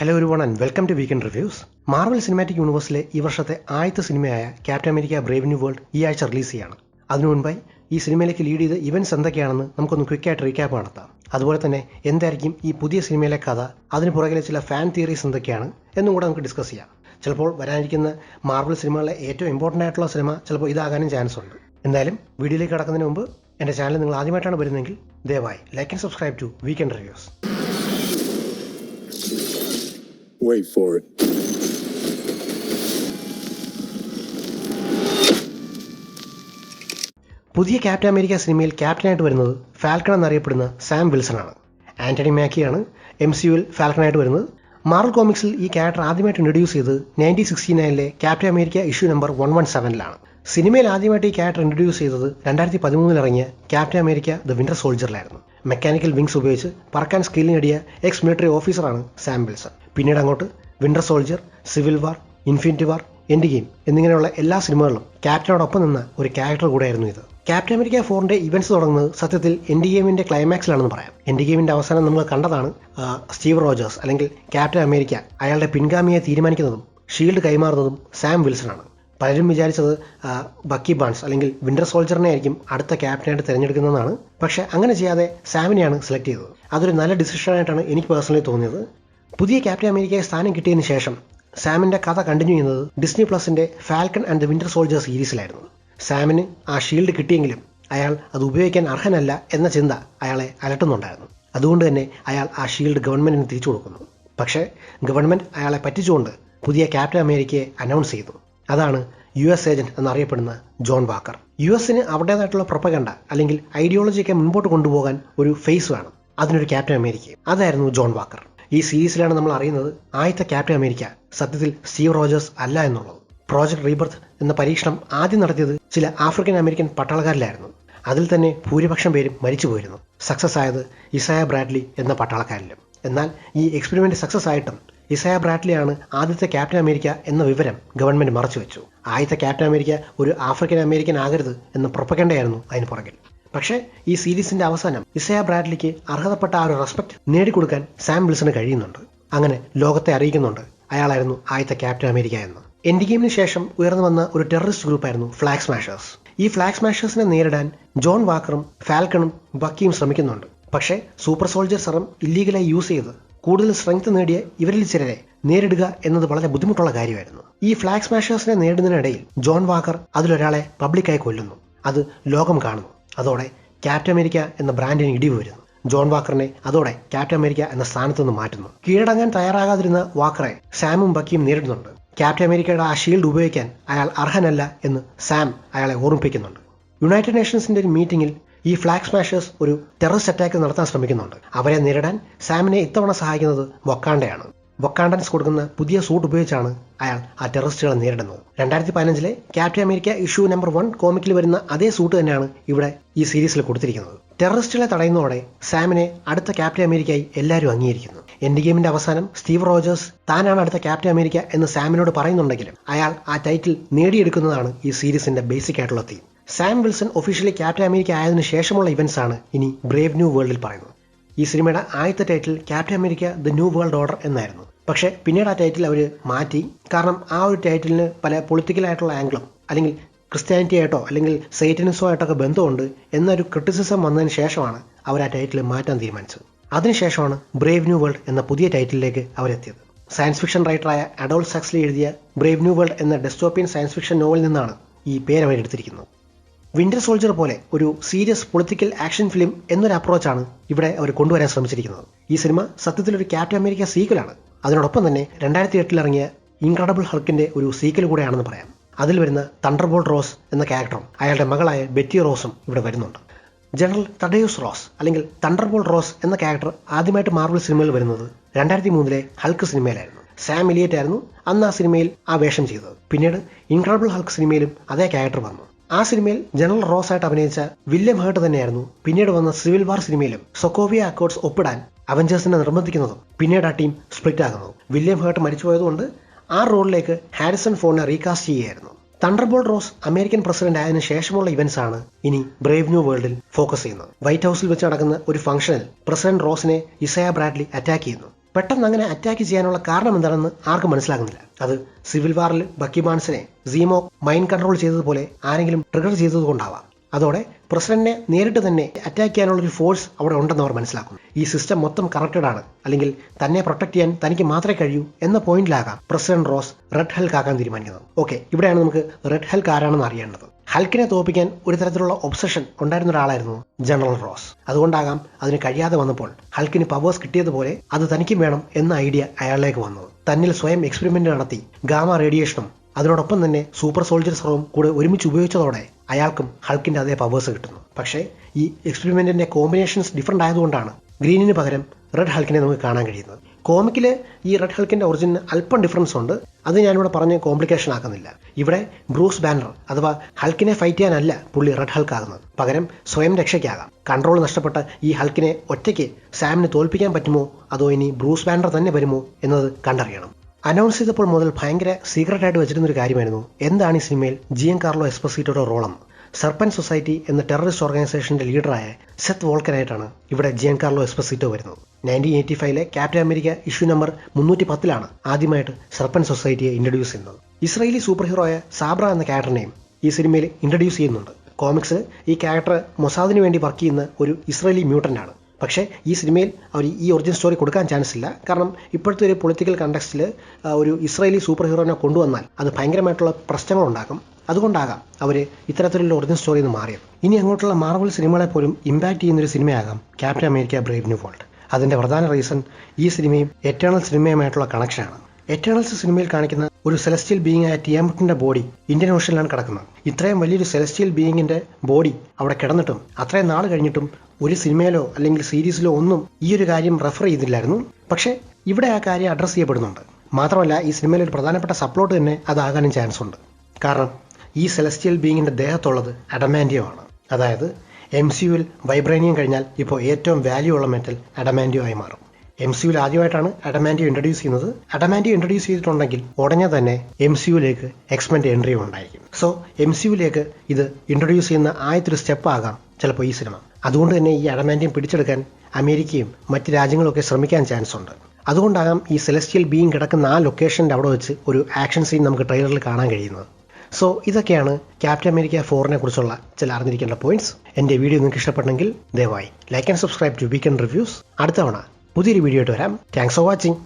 Hello ഒരു one and welcome to weekend reviews marvel cinematic യൂണിവേഴ്സിലെ ഈ വർഷത്തെ ആദ്യത്തെ സിനിമയായ captain America brave new world ഈ ആഴ്ച റിലീസ് ചെയ്യാണ്. അതിനു മുൻപായി ഈ സിനിമയിലേക്ക് ലീഡ് ചെയ്ത ഇവന്റ്സ് എന്തൊക്കെയാണെന്ന് നമുക്കൊന്ന് ക്വിക്കായിട്ട് റീക്യാപ്പ് നടത്താം. അതുപോലെ തന്നെ എന്തായിരിക്കും ഈ പുതിയ സിനിമയിലെ കഥ അതിന് പുറകിലെ ചില ഫാൻ തിയറീസ് എന്തൊക്കെയാണ് എന്നും കൂടെ നമുക്ക് ഡിസ്കസ് ചെയ്യാം. ചിലപ്പോൾ വരാനിരിക്കുന്ന മാർവൽ സിനിമകളിലെ ഏറ്റവും ഇമ്പോർട്ടന്റ് ആയിട്ടുള്ള സിനിമ ചിലപ്പോൾ ഇതാകാനും ചാൻസ് ഉണ്ട്. എന്തായാലും വീഡിയോയിലേക്ക് കടക്കുന്നതിന് മുമ്പ് എന്റെ ചാനൽ നിങ്ങൾ ആദ്യമായിട്ടാണ് വരുന്നതെങ്കിൽ ദയവായി like and subscribe to weekend reviews Wait for it. പുതിയ ക്യാപ്റ്റൻ അമേരിക്ക സിനിമയിൽ ക്യാപ്റ്റനായിട്ട് വരുന്നത് ഫാൽക്കൺ എന്നറിയപ്പെടുന്ന സാം വിൽസൺ ആണ് ആന്റണി മാക്കിയാണ് എം സി യുവിൽ ഫാൽക്കണായിട്ട് വരുന്നത്. മാർവൽ കോമിക്സിൽ ഈ ക്യാരക്ടർ ആദ്യമായിട്ട് ഇൻട്രൊഡ്യൂസ് ചെയ്ത് nineteen sixty നയനിലെ captain America issue number one one സെവനിലാണ്. സിനിമയിൽ ആദ്യമായിട്ട് ഈ ക്യാരക്ടർ ഇൻട്രൊഡ്യൂസ് ചെയ്തത് രണ്ടായിരത്തി പതിമൂന്നിൽ ഇറങ്ങിയ ക്യാപ്റ്റൻ അമേരിക്ക ദ വിന്റർ സോൾജറിലായിരുന്നു. മെക്കാനിക്കൽ വിങ്സ് ഉപയോഗിച്ച് പറക്കാൻ സ്കിൽ നേടിയ എക്സ് മിലിറ്ററി ഓഫീസറാണ് സാം വിൽസൺ. പിന്നീട് അങ്ങോട്ട് Winter Soldier Civil War Infinity War End Game എന്നിങ്ങനെയുള്ള എല്ലാ സിനിമകളിലും ക്യാപ്റ്റനോടൊപ്പം നിന്ന ഒരു ക്യാരക്ടർ കൂടെയായിരുന്നു ഇത്. ക്യാപ്റ്റൻ അമേരിക്ക ഫോറിന്റെ ഇവന്റ്സ് തുടങ്ങുന്നത് സത്യത്തിൽ എൻഡ് ഗെയിമിന്റെ ക്ലൈമാക്സിലാണെന്ന് പറയാം. എൻഡ് ഗെയിമിന്റെ അവസാനം നമ്മൾ കണ്ടതാണ് സ്റ്റീവ് റോജേഴ്സ് അല്ലെങ്കിൽ ക്യാപ്റ്റൻ അമേരിക്ക അയാളുടെ പിൻഗാമിയെ തീരുമാനിക്കുന്നതും ഷീൽഡ് കൈമാറുന്നതും സാം വിൽസൺ ആണ്. പലരും വിചാരിച്ചത് ബക്കി ബാൺസ് അല്ലെങ്കിൽ വിന്റർ സോൾജറിനെ ആയിരിക്കും അടുത്ത ക്യാപ്റ്റനായിട്ട് തിരഞ്ഞെടുക്കുന്നതാണ് പക്ഷേ അങ്ങനെ ചെയ്യാതെ സാമിനെയാണ് സെലക്ട് ചെയ്തത്. അതൊരു നല്ല ഡിസിഷനായിട്ടാണ് എനിക്ക് പേഴ്സണലി തോന്നിയത്. പുതിയ ക്യാപ്റ്റൻ അമേരിക്കയെ സ്ഥാനം കിട്ടിയതിന് ശേഷം സാമിന്റെ കഥ കണ്ടിന്യൂ ചെയ്യുന്നത് Disney പ്ലസിന്റെ Falcon and the winter soldier സീരീസിലായിരുന്നു സാമിന് ആ ഷീൽഡ് കിട്ടിയെങ്കിലും അയാൾ അത് ഉപയോഗിക്കാൻ അർഹനല്ല എന്ന ചിന്ത അയാളെ അലട്ടുന്നുണ്ടായിരുന്നു. അതുകൊണ്ട് തന്നെ അയാൾ ആ ഷീൽഡ് ഗവൺമെന്റിന് തിരിച്ചു കൊടുക്കുന്നു. പക്ഷേ ഗവൺമെന്റ് അയാളെ പറ്റിച്ചുകൊണ്ട് പുതിയ ക്യാപ്റ്റൻ അമേരിക്കയെ അനൗൺസ് ചെയ്തു. അതാണ് യു എസ് ഏജന്റ് എന്നറിയപ്പെടുന്ന ജോൺ വാക്കർ. യു എസിന് അവരുടേതായിട്ടുള്ള പ്രൊപ്പഗണ്ട അല്ലെങ്കിൽ ഐഡിയോളജിയൊക്കെ മുൻപോട്ട് കൊണ്ടുപോകാൻ ഒരു ഫേസ് വേണം. അതിനൊരു ക്യാപ്റ്റൻ അമേരിക്ക അതായിരുന്നു ജോൺ വാക്കർ. ഈ സീരീസിലാണ് നമ്മൾ അറിയുന്നത് ആദ്യത്തെ ക്യാപ്റ്റൻ അമേരിക്ക സത്യത്തിൽ സ്റ്റീവ് റോജേഴ്സ് അല്ല എന്നുള്ളത്. പ്രോജക്ട് റീബർത്ത് എന്ന പരീക്ഷണം ആദ്യം നടത്തിയത് ചില ആഫ്രിക്കൻ അമേരിക്കൻ പട്ടാളക്കാരിലായിരുന്നു. അതിൽ തന്നെ ഭൂരിപക്ഷം പേരും മരിച്ചു പോയിരുന്നു. സക്സസ് ആയത് ഇസായ ബ്രാഡ്ലി എന്ന പട്ടാളക്കാരിലും. എന്നാൽ ഈ എക്സ്പെരിമെന്റ് സക്സസ് ആയിട്ടും ഇസായ ബ്രാഡ്ലിയാണ് ആദ്യത്തെ ക്യാപ്റ്റൻ അമേരിക്ക എന്ന വിവരം ഗവൺമെന്റ് മറച്ചുവെച്ചു. ആദ്യത്തെ ക്യാപ്റ്റൻ അമേരിക്ക ഒരു ആഫ്രിക്കൻ അമേരിക്കൻ ആകരുത് എന്ന് പ്രൊപ്പഗണ്ടയായിരുന്നു അതിന് പുറകിൽ. പക്ഷേ ഈ സീരീസിന്റെ അവസാനം ഇസയ ബ്രാഡ്ലിക്ക് അർഹതപ്പെട്ട ആ ഒരു റെസ്പെക്ട് നേടിക്കൊടുക്കാൻ സാം വിൽസന് കഴിയുന്നുണ്ട്. അങ്ങനെ ലോകത്തെ അറിയിക്കുന്നുണ്ട് അയാളായിരുന്നു ആദ്യത്തെ ക്യാപ്റ്റൻ അമേരിക്ക എന്ന്. എൻഡ് ഗെയിമിന് ശേഷം ഉയർന്നു വന്ന ഒരു ടെററിസ്റ്റ് ഗ്രൂപ്പായിരുന്നു ഫ്ലാഗ് സ്മാഷേഴ്സ്. ഈ ഫ്ലാഗ് സ്മാഷേഴ്സിനെ നേരിടാൻ ജോൺ വാക്കറും ഫാൽക്കണും ബക്കിയും ശ്രമിക്കുന്നുണ്ട്. പക്ഷേ സൂപ്പർ സോൾജർ സെറം ഇല്ലീഗലായി യൂസ് ചെയ്ത് കൂടുതൽ സ്ട്രെങ്ത് നേടിയ ഇവരിൽ ചിലരെ നേരിടുക എന്നത് വളരെ ബുദ്ധിമുട്ടുള്ള കാര്യമായിരുന്നു. ഈ ഫ്ലാഗ് സ്മാഷേഴ്സിനെ നേരിടുന്നതിനിടയിൽ ജോൺ വാക്കർ അതിലൊരാളെ പബ്ലിക്കായി കൊല്ലുന്നു. അത് ലോകം കാണുന്നു. അതോടെ ക്യാപ്റ്റൻ അമേരിക്ക എന്ന ബ്രാൻഡിന് ഇടിവ് വരുന്നു. ജോൺ വാക്കറിനെ അതോടെ ക്യാപ്റ്റൻ അമേരിക്ക എന്ന സ്ഥാനത്ത് നിന്ന് മാറ്റുന്നു. കീഴടങ്ങാൻ തയ്യാറാകാതിരുന്ന വാക്കറെ സാമും ബക്കിയും നേരിടുന്നുണ്ട്. ക്യാപ്റ്റൻ അമേരിക്കയുടെ ആ ഷീൽഡ് ഉപയോഗിക്കാൻ അയാൾ അർഹനല്ല എന്ന് സാം അയാളെ ഓർമ്മിപ്പിക്കുന്നുണ്ട്. യുണൈറ്റഡ് നേഷൻസിന്റെ ഒരു മീറ്റിംഗിൽ ഈ ഫ്ലാഗ് സ്മാഷേഴ്സ് ഒരു ടെററിസ്റ്റ് അറ്റാക്ക് നടത്താൻ ശ്രമിക്കുന്നുണ്ട്. അവരെ നേരിടാൻ സാമിനെ ഇത്തവണ സഹായിക്കുന്നത് വൊക്കാണ്ടയാണ്. വൊക്കാണ്ടൻസ് കൊടുക്കുന്ന പുതിയ സൂട്ട് ഉപയോഗിച്ചാണ് അയാൾ ആ ടെററിസ്റ്റുകളെ നേരിടുന്നത്. രണ്ടായിരത്തി പതിനഞ്ചിലെ captain America issue number one കോമിക്കിൽ വരുന്ന അതേ സൂട്ട് തന്നെയാണ് ഇവിടെ ഈ സീരീസിൽ കൊടുത്തിരിക്കുന്നത്. ടെററിസ്റ്റുകളെ തടയുന്നതോടെ സാമിനെ അടുത്ത ക്യാപ്റ്റൻ അമേരിക്കയായി എല്ലാവരും അംഗീകരിക്കുന്നു. എൻഡ് ഗെയിമിന്റെ അവസാനം സ്റ്റീവ് റോജേഴ്സ് താനാണ് അടുത്ത ക്യാപ്റ്റൻ അമേരിക്ക എന്ന് സാമിനോട് പറയുന്നുണ്ടെങ്കിലും അയാൾ ആ ടൈറ്റിൽ നേടിയെടുക്കുന്നതാണ് ഈ സീരീസിന്റെ ബേസിക് ആയിട്ടുള്ള theme Sam Wilson officially Captain America ആയതിനു ശേഷമുള്ള ഇവന്റ്സ് ആണ് ഇനി ബ്രേവ് ന്യൂ വേൾഡിൽ പറയുന്നത്. ഈ സിനിമയുടെ ആദ്യത്തെ title Captain America the New World Order എന്നായിരുന്നു. പക്ഷേ പിന്നീട് ആ ടൈറ്റിൽ അവർ മാറ്റി. കാരണം ആ ഒരു ടൈറ്റിലിന് പല പൊളിറ്റിക്കൽ ആയിട്ടുള്ള ആംഗിളും അല്ലെങ്കിൽ ക്രിസ്ത്യാനിറ്റി ആയിട്ടോ അല്ലെങ്കിൽ സൈറ്റനിസോ ആയിട്ടൊക്കെ ബന്ധമുണ്ട് എന്നൊരു ക്രിറ്റിസിസം വന്നതിന് ശേഷമാണ് അവർ ആ ടൈറ്റിൽ മാറ്റാൻ തീരുമാനിച്ചത്. അതിനുശേഷമാണ് ബ്രേവ് ന്യൂ വേൾഡ് എന്ന പുതിയ ടൈറ്റിലേക്ക് അവരെത്തിയത് സയൻസ് ഫിക്ഷൻ റൈറ്ററായ അഡോൾ സക്സ്ലി എഴുതിയ ബ്രേവ് ന്യൂ വേൾഡ് എന്ന ഡെസ്റ്റോപ്പിയൻ സയൻസ് ഫിക്ഷൻ നോവലിൽ നിന്നാണ് ഈ പേര് അവരെടുത്തിരിക്കുന്നത്. വിന്റർ സോൾജർ പോലെ ഒരു സീരിയസ് പൊളിറ്റിക്കൽ ആക്ഷൻ ഫിലിം എന്നൊരു അപ്രോച്ചാണ് ഇവിടെ അവർ കൊണ്ടുവരാൻ ശ്രമിച്ചിരിക്കുന്നത്. ഈ സിനിമ സത്യത്തിൽ ഒരു ക്യാപ്റ്റൻ അമേരിക്ക സീക്വലാണ്. അതിനോടൊപ്പം തന്നെ രണ്ടായിരത്തി എട്ടിൽ ഇറങ്ങിയ ഇൻക്രഡബിൾ ഹൾക്കിന്റെ ഒരു സീക്വൽ കൂടെയാണെന്ന് പറയാം. അതിൽ വരുന്ന തണ്ടർബോൾട്ട് റോസ് എന്ന ക്യാരക്ടറും അയാളുടെ മകളായ ബെറ്റി റോസും ഇവിടെ വരുന്നുണ്ട്. ജനറൽ തഡയൂസ് റോസ് അല്ലെങ്കിൽ തണ്ടർബോൾ റോസ് എന്ന ക്യാരക്ടർ ആദ്യമായിട്ട് മാർവൽ സിനിമയിൽ വരുന്നത് രണ്ടായിരത്തി മൂന്നിലെ ഹൾക്ക് സിനിമയിലായിരുന്നു. സാം ഇലിയറ്റ് ആയിരുന്നു അന്ന് ആ സിനിമയിൽ ആ വേഷം ചെയ്തത്. പിന്നീട് ഇൻക്രെഡിബിൾ ഹൾക്ക് സിനിമയിലും അതേ ക്യാരക്ടർ വന്നു. ആ സിനിമയിൽ ജനറൽ റോസ് ആയിട്ട് അഭിനയിച്ച വില്യം ഹേർട്ട് തന്നെയായിരുന്നു പിന്നീട് വന്ന സിവിൽ വാർ സിനിമയിലും സൊക്കോവിയ അക്കോർഡ്സ് ഒപ്പിടാൻ അവഞ്ചേഴ്സിനെ നിർബന്ധിക്കുന്നതും പിന്നീട് ആ ടീം സ്പ്ലിറ്റ് ആകുന്നതും വില്യം ഹേർട്ട് മരിച്ചുപോയതുകൊണ്ട് ആ റോളിലേക്ക് ഹാരിസൺ ഫോണിനെ റീകാസ്റ്റ് ചെയ്യുകയായിരുന്നു. തണ്ടർബോൾട്ട് റോസ് അമേരിക്കൻ പ്രസിഡന്റ് ആയതിനു ശേഷമുള്ള ഇവന്റ്സ് ആണ് ഇനി ബ്രേവ് ന്യൂ വേൾഡിൽ ഫോക്കസ് ചെയ്യുന്നത്. വൈറ്റ് ഹൗസിൽ വെച്ച് നടക്കുന്ന ഒരു ഫംഗ്ഷനിൽ പ്രസിഡന്റ് റോസിനെ ഇസയ ബ്രാഡ്ലി അറ്റാക്ക് ചെയ്യുന്നു. പെട്ടെന്ന് അങ്ങനെ അറ്റാക്ക് ചെയ്യാനുള്ള കാരണം എന്താണെന്ന് ആർക്കും മനസ്സിലാകുന്നില്ല. അത് സിവിൽ വാറിൽ ബക്കി ബാൺസിനെ സീമോ മൈൻഡ് കൺട്രോൾ ചെയ്തതുപോലെ ആരെങ്കിലും ട്രിഗർ ചെയ്തതുകൊണ്ടാവാം. അതോടെ പ്രസിഡന്റിനെ നേരിട്ട് തന്നെ അറ്റാക്ക് ചെയ്യാനുള്ള ഒരു ഫോഴ്സ് അവിടെ ഉണ്ടെന്ന് അവർ മനസ്സിലാക്കുന്നു. ഈ സിസ്റ്റം മൊത്തം കറക്റ്റഡ് ആണ്. അല്ലെങ്കിൽ തന്നെ പ്രൊട്ടക്ട് ചെയ്യാൻ തനിക്ക് മാത്രമേ കഴിയൂ എന്ന പോയിന്റിലാകാം പ്രസിഡന്റ് റോസ് റെഡ് ഹെൽക്ക് ആക്കാൻ തീരുമാനിക്കുന്നത്. ഓക്കെ ഇവിടെയാണ് നമുക്ക് റെഡ് ഹെൽക്ക് ആരാണെന്ന് അറിയേണ്ടത്. ഹൽക്കിനെ തോപ്പിക്കാൻ ഒരു തരത്തിലുള്ള ഒബ്സഷൻ ഉണ്ടായിരുന്ന ഒരാളായിരുന്നു ജനറൽ റോസ്. അതുകൊണ്ടാകാം അതിന് കഴിയാതെ വന്നപ്പോൾ ഹൽക്കിന് പവേഴ്സ് കിട്ടിയതുപോലെ അത് തനിക്കും വേണം എന്ന ഐഡിയ അയാളിലേക്ക് വന്നത്. തന്നിൽ സ്വയം എക്സ്പെരിമെന്റ് നടത്തി ഗാമ റേഡിയേഷനും അതിനോടൊപ്പം തന്നെ സൂപ്പർ സോൾജർ സ്രവം കൂടെ ഒരുമിച്ച് ഉപയോഗിച്ചതോടെ അയാൾക്കും ഹൾക്കിന്റെ അതേ പവേഴ്സ് കിട്ടുന്നു. പക്ഷേ ഈ എക്സ്പെരിമെന്റിന്റെ കോമ്പിനേഷൻസ് ഡിഫറെന്റ് ആയതുകൊണ്ടാണ് ഗ്രീനിന് പകരം റെഡ് ഹൾക്കിനെ നമുക്ക് കാണാൻ കഴിയുന്നത്. കോമിക്കിലെ ഈ റെഡ് ഹൾക്കിന്റെ ഒറിജിന് അല്പം ഡിഫറൻസ് ഉണ്ട്. അത് ഞാനിവിടെ പറഞ്ഞ് കോംപ്ലിക്കേഷൻ ആക്കുന്നില്ല. ഇവിടെ ബ്രൂസ് ബാനർ അഥവാ ഹൾക്കിനെ ഫൈറ്റ് ചെയ്യാനല്ല പുള്ളി റെഡ് ഹൾക്ക് ആകുന്നത്. പകരം സ്വയം രക്ഷയ്ക്കാകാം. കൺട്രോൾ നഷ്ടപ്പെട്ട ഈ ഹൾക്കിനെ ഒറ്റയ്ക്ക് സാമിന് തോൽപ്പിക്കാൻ പറ്റുമോ? അതോ ഇനി ബ്രൂസ് ബാനർ തന്നെ വരുമോ എന്നത് കണ്ടറിയണം. അനൗൺസ് ചെയ്തപ്പോൾ മുതൽ ഭയങ്കര സീക്രട്ട് ആയിട്ട് വെച്ചിരുന്ന ഒരു കാര്യമായിരുന്നു. എന്താണ് ഈ സിനിമയിൽ ജിയൻ കാർലോ എക്സ്പൊസീറ്റോയുടെ റോളം? സർപ്പൻ സൊസൈറ്റി എന്ന ടെററിസ്റ്റ് ഓർഗനൈസേഷന്റെ ലീഡറായ സെത്ത് വോൾക്കനായിട്ടാണ് ഇവിടെ ജിയൻ കാർലോ എസ്പോസിറ്റോ വരുന്നത്. നയന്റീൻ എയ്റ്റി ഫൈവിലെ ക്യാപ്റ്റൻ അമേരിക്ക ഇഷ്യൂ നമ്പർ മുന്നൂറ്റി പത്തിലാണ് ആദ്യമായിട്ട് സർപ്പൻ സൊസൈറ്റിയെ ഇൻട്രൊഡ്യൂസ് ചെയ്യുന്നത്. ഇസ്രയേലി സൂപ്പർ ഹീറോയ സാബ്ര എന്ന ക്യാരക്ടറിനെയും ഈ സിനിമയിൽ ഇൻട്രൊഡ്യൂസ് ചെയ്യുന്നുണ്ട്. കോമിക്സ് ഈ ക്യാരക്ടർ മൊസാദിന് വേണ്ടി വർക്ക് ചെയ്യുന്ന ഒരു ഇസ്രയേലി മ്യൂട്ടന്റ് ആണ്. പക്ഷേ ഈ സിനിമയിൽ അവർ ഈ ഒറിജിനൽ സ്റ്റോറി കൊടുക്കാൻ ചാൻസ് ഇല്ല. കാരണം ഇപ്പോഴത്തെ ഒരു പൊളിറ്റിക്കൽ കണ്ടക്സ്റ്റിൽ ഒരു ഇസ്രായേലി സൂപ്പർ ഹീറോനെ കൊണ്ടുവന്നാൽ അത് ഭയങ്കരമായിട്ടുള്ള പ്രശ്നങ്ങൾ ഉണ്ടാക്കും അതുകൊണ്ടാകാം അവർ ഇത്തരത്തിലുള്ള ഒറിജിനൽ സ്റ്റോറി നിന്ന് മാറിയത്. ഇനി അങ്ങോട്ടുള്ള മാർവൽ സിനിമകളെ പോലും ഇമ്പാക്ട് ചെയ്യുന്ന ഒരു സിനിമയാകാം Captain America Brave New World അതിന്റെ പ്രധാന റീസൺ ഈ സിനിമയും എറ്റേണൽ സിനിമയുമായിട്ടുള്ള കണക്ഷനാണ് എറ്റേണൽസ് സിനിമയിൽ കാണിക്കുന്ന ഒരു സെലസ്റ്റിയൽ ബീയിങ് ആയ ടിയാമുട്ടിന്റെ ബോഡി ഇന്ത്യൻ ഓഷനിലാണ് കിടക്കുന്നത്. ഇത്രയും വലിയൊരു സെലസ്റ്റിയൽ ബീയിങ്ങിന്റെ ബോഡി അവിടെ കിടന്നിട്ടും അത്രയും നാൾ കഴിഞ്ഞിട്ടും ഒരു സിനിമയിലോ അല്ലെങ്കിൽ സീരീസിലോ ഒന്നും ഈ ഒരു കാര്യം റെഫർ ചെയ്തില്ലായിരുന്നു. പക്ഷേ ഇവിടെ ആ കാര്യം അഡ്രസ്സ് ചെയ്യപ്പെടുന്നുണ്ട്. മാത്രമല്ല ഈ സിനിമയിലെ ഒരു പ്രധാനപ്പെട്ട സപ്ലോട്ട് തന്നെ അതാകാനും ചാൻസ് ഉണ്ട്. കാരണം ഈ സെലസ്റ്റിയൽ ബീയിങ്ങിന്റെ ദേഹത്തുള്ളത് അഡമാൻഡിയോ ആണ്. അതായത് എം സി യുവിൽ വൈബ്രേനിയം കഴിഞ്ഞാൽ ഇപ്പോൾ ഏറ്റവും വാല്യൂ ഉള്ള മെറ്റൽ അഡമാൻഡിയോ ആയി മാറും. എം സി യുവിൽ ആദ്യമായിട്ടാണ് അഡമാൻഡിയോ ഇൻട്രൊഡ്യൂസ് ചെയ്യുന്നത്. അഡമാൻഡിയോ ഇൻട്രൊഡ്യൂസ് ചെയ്തിട്ടുണ്ടെങ്കിൽ ഉടനെ തന്നെ എം സി യുവിലേക്ക് എക്സ്മെന്റ് എൻട്രിയും ഉണ്ടായിരിക്കും. സോ എം സി യുവിലേക്ക് ഇത് ഇൻട്രൊഡ്യൂസ് ചെയ്യുന്ന ആദ്യത്തെ ഒരു സ്റ്റെപ്പ് ആകാം ചിലപ്പോൾ ഈ സിനിമ അതുകൊണ്ട് തന്നെ ഈ അഡമാൻഡിയം പിടിച്ചെടുക്കാൻ അമേരിക്കയും മറ്റ് രാജ്യങ്ങളൊക്കെ ശ്രമിക്കാൻ ചാൻസ് ഉണ്ട്. അതുകൊണ്ടാകാം ഈ സെലസ്റ്റിയൽ ബീങ് കിടക്കുന്ന ആ ലൊക്കേഷന്റെ അവിടെ വെച്ച് ഒരു ആക്ഷൻ സീൻ നമുക്ക് ട്രെയിലറിൽ കാണാൻ കഴിയുന്നത്. സോ ഇതൊക്കെയാണ് ക്യാപ്റ്റൻ അമേരിക്ക ഫോറിനെ കുറിച്ചുള്ള ചില അറിഞ്ഞിരിക്കേണ്ട പോയിന്റ്സ് എന്റെ വീഡിയോ നിങ്ങൾക്ക് ഇഷ്ടപ്പെട്ടെങ്കിൽ ദയവായി like and subscribe to Weekend Reviews അടുത്ത തവണ പുതിയൊരു വീഡിയോ ആയിട്ട് വരാം. Thanks for watching